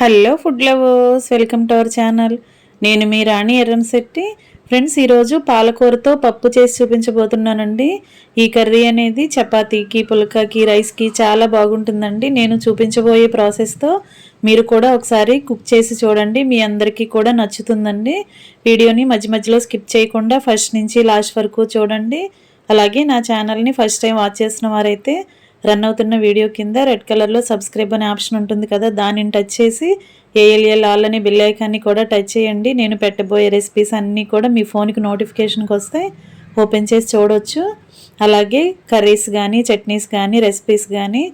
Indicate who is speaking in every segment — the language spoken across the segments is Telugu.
Speaker 1: Hello food lovers welcome to our channel. నేను మీ రాణి ఎర్రంశెట్టి ఫ్రెండ్స్ ఈరోజు పాలకూరతో పప్పు చేసి చూపించబోతున్నానండి. ఈ కర్రీ అనేది చపాతీకి పుల్కాకి రైస్కి చాలా బాగుంటుందండి. నేను చూపించబోయే ప్రాసెస్తో మీరు కూడా ఒకసారి కుక్ చేసి చూడండి. మీ అందరికీ కూడా నచ్చుతుందండి. వీడియోని మధ్య మధ్యలో స్కిప్ చేయకుండా ఫస్ట్ నుంచి లాస్ట్ వరకు చూడండి. అలాగే నా ఛానల్ని ఫస్ట్ టైం వాచ్ చేసిన వారైతే రన్ అవుతున్న వీడియో కింద రెడ్ కలర్లో సబ్స్క్రైబ్ అనే ఆప్షన్ ఉంటుంది కదా దానిని టచ్ చేసి ఏఎల్ఎల్ ఆల్ అనే బిల్ ఐకాన్ని కూడా టచ్ చేయండి. నేను పెట్టబోయే రెసిపీస్ అన్నీ కూడా మీ ఫోన్కి నోటిఫికేషన్కి వస్తే ఓపెన్ చేసి చూడవచ్చు అలాగే కర్రీస్ కానీ చట్నీస్ కానీ రెసిపీస్ కానీ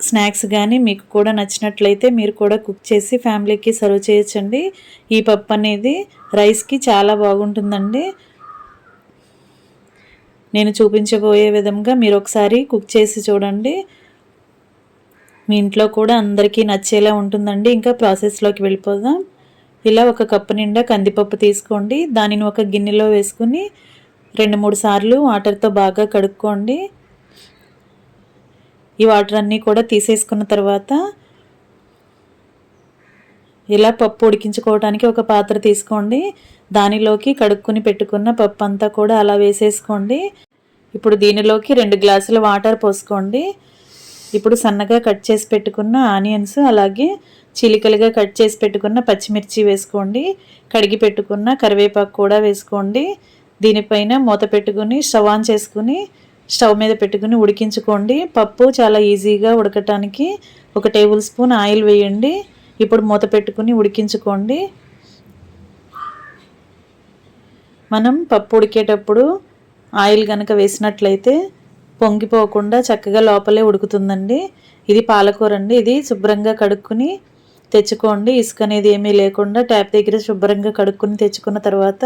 Speaker 1: స్నాక్స్ కానీ మీకు కూడా నచ్చినట్లయితే మీరు కూడా కుక్ చేసి ఫ్యామిలీకి సర్వ్ చేయొచ్చండి. ఈ పప్పు అనేది రైస్కి చాలా బాగుంటుందండి. నేను చూపించబోయే విధంగా మీరు ఒకసారి కుక్ చేసి చూడండి. మీ ఇంట్లో కూడా అందరికీ నచ్చేలా ఉంటుందండి. ఇంకా ప్రాసెస్లోకి వెళ్ళిపోదాం. ఇలా ఒక కప్పు నిండా కందిపప్పు తీసుకోండి. దానిని ఒక గిన్నెలో వేసుకుని రెండు మూడు సార్లు వాటర్తో బాగా కడుక్కోండి. ఈ వాటర్ అన్నీ కూడా తీసేసుకున్న తర్వాత ఇలా పప్పు ఉడికించుకోవడానికి ఒక పాత్ర తీసుకోండి. దానిలోకి కడుక్కుని పెట్టుకున్న పప్పు అంతా కూడా అలా వేసేసుకోండి. ఇప్పుడు దీనిలోకి రెండు గ్లాసుల వాటర్ పోసుకోండి. ఇప్పుడు సన్నగా కట్ చేసి పెట్టుకున్న ఆనియన్స్ అలాగే చిలికలుగా కట్ చేసి పెట్టుకున్న పచ్చిమిర్చి వేసుకోండి. కడిగి పెట్టుకున్న కరివేపాకు కూడా వేసుకోండి. దీనిపైన మూత పెట్టుకుని స్టవ్ ఆన్ చేసుకుని స్టవ్ మీద పెట్టుకుని ఉడికించుకోండి. పప్పు చాలా ఈజీగా ఉడకటానికి ఒక టేబుల్ స్పూన్ ఆయిల్ వేయండి. ఇప్పుడు మూత పెట్టుకుని ఉడికించుకోండి. మనం పప్పు ఉడికేటప్పుడు ఆయిల్ కనుక వేసినట్లయితే పొంగిపోకుండా చక్కగా లోపలే ఉడుకుతుందండి. ఇది పాలకూర అండి. ఇది శుభ్రంగా కడుక్కుని తెచ్చుకోండి. ఇసుక అనేది ఏమీ లేకుండా ట్యాప్ దగ్గర శుభ్రంగా కడుక్కుని తెచ్చుకున్న తర్వాత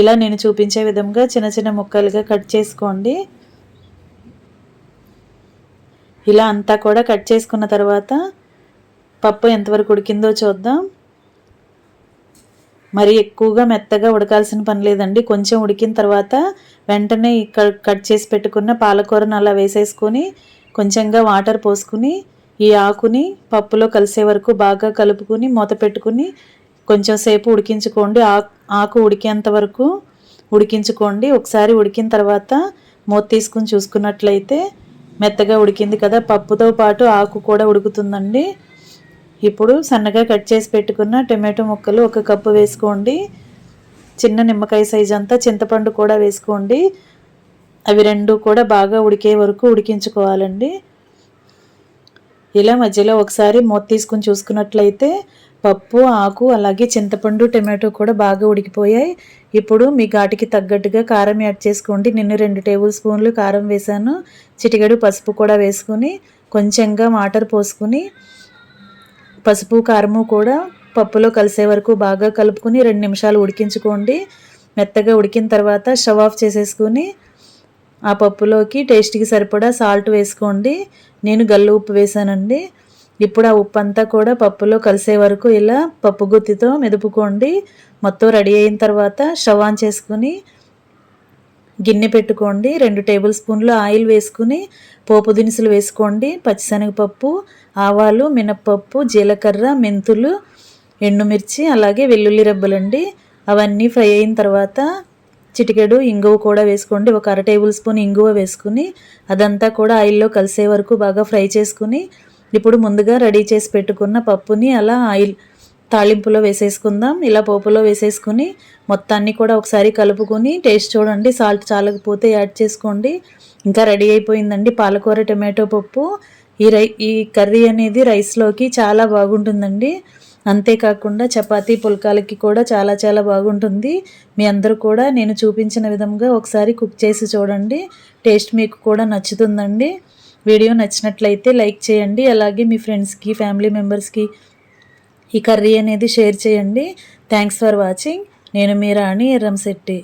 Speaker 1: ఇలా నేను చూపించే విధంగా చిన్న చిన్న ముక్కలుగా కట్ చేసుకోండి. ఇలా అంతా కూడా కట్ చేసుకున్న తర్వాత పప్పు ఎంతవరకు ఉడికిందో చూద్దాం. మరి ఎక్కువగా మెత్తగా ఉడకాల్సిన పని లేదండి. కొంచెం ఉడికిన తర్వాత వెంటనే కట్ చేసి పెట్టుకున్న పాలకూరను అలా వేసేసుకొని కొంచెంగా వాటర్ పోసుకుని ఈ ఆకుని పప్పులో కలిసే వరకు బాగా కలుపుకుని మూత పెట్టుకుని కొంచెం సేపు ఉడికించుకోండి. ఆకు ఉడికేంత వరకు ఉడికించుకోండి. ఒకసారి ఉడికిన తర్వాత మూత తీసుకుని చూసుకున్నట్లయితే మెత్తగా ఉడికింది కదా. పప్పుతో పాటు ఆకు కూడా ఉడుకుతుందండి. ఇప్పుడు సన్నగా కట్ చేసి పెట్టుకున్న టమాటో ముక్కలు ఒక కప్పు వేసుకోండి. చిన్న నిమ్మకాయ సైజ్ అంతా చింతపండు కూడా వేసుకోండి. అవి రెండు కూడా బాగా ఉడికే వరకు ఉడికించుకోవాలండి. ఇలా మధ్యలో ఒకసారి మూత తీసుకుని చూసుకున్నట్లయితే పప్పు ఆకు అలాగే చింతపండు టమాటో కూడా బాగా ఉడికిపోయాయి. ఇప్పుడు మీ ఘాటికి తగ్గట్టుగా కారం యాడ్ చేసుకోండి. నిన్ను రెండు టేబుల్ స్పూన్లు కారం వేసాను చిటికెడు పసుపు కూడా వేసుకుని కొంచెంగా వాటర్ పోసుకుని పసుపు కారము కూడా పప్పులో కలిసే వరకు బాగా కలుపుకొని రెండు నిమిషాలు ఉడికించుకోండి. మెత్తగా ఉడికిన తర్వాత స్టవ్ ఆఫ్ చేసేసుకుని ఆ పప్పులోకి టేస్ట్కి సరిపడా సాల్ట్ వేసుకోండి. నేను గల్లు ఉప్పు వేసానండి. ఇప్పుడు ఆ ఉప్పు అంతా కూడా పప్పులో కలిసే వరకు ఇలా పప్పు గుత్తితో మెదుపుకోండి. మొత్తం రెడీ అయిన తర్వాత స్టవ్ ఆన్ చేసుకుని గిన్నె పెట్టుకోండి రెండు టేబుల్ స్పూన్లు ఆయిల్ వేసుకుని పోపు దినుసులు వేసుకోండి పచ్చిశనగపప్పు ఆవాలు మినప్పప్పు జీలకర్ర మెంతులు ఎండుమిర్చి అలాగే వెల్లుల్లి రెబ్బలండి. అవన్నీ ఫ్రై అయిన తర్వాత చిటికెడు ఇంగువ కూడా వేసుకోండి ఒక అర టేబుల్ స్పూన్ ఇంగువ వేసుకుని అదంతా కూడా ఆయిల్లో కలిసే వరకు బాగా ఫ్రై చేసుకుని ఇప్పుడు ముందుగా రెడీ చేసి పెట్టుకున్న పప్పుని అలా ఆయిల్ తాళింపులో వేసేసుకుందాం. ఇలా పోపులో వేసేసుకుని మొత్తాన్ని కూడా ఒకసారి కలుపుకొని టేస్ట్ చూడండి. సాల్ట్ చాలకపోతే యాడ్ చేసుకోండి. ఇంకా రెడీ అయిపోయిందండి పాలకూర టమాటో పప్పు. ఈ రై ఈ కర్రీ అనేది రైస్లోకి చాలా బాగుంటుందండి. అంతేకాకుండా చపాతీ పుల్కాలకి కూడా చాలా చాలా బాగుంటుంది. మీ అందరూ కూడా నేను చూపించిన విధంగా ఒకసారి కుక్ చేసి చూడండి. టేస్ట్ మీకు కూడా నచ్చుతుందండి. వీడియో నచ్చినట్లయితే లైక్ చేయండి. అలాగే మీ ఫ్రెండ్స్కి ఫ్యామిలీ మెంబర్స్కి ఈ కర్రీ అనేది షేర్ చేయండి. థ్యాంక్స్ ఫర్ వాచింగ్ నేను మీరా అని ఎర్రంశెట్టి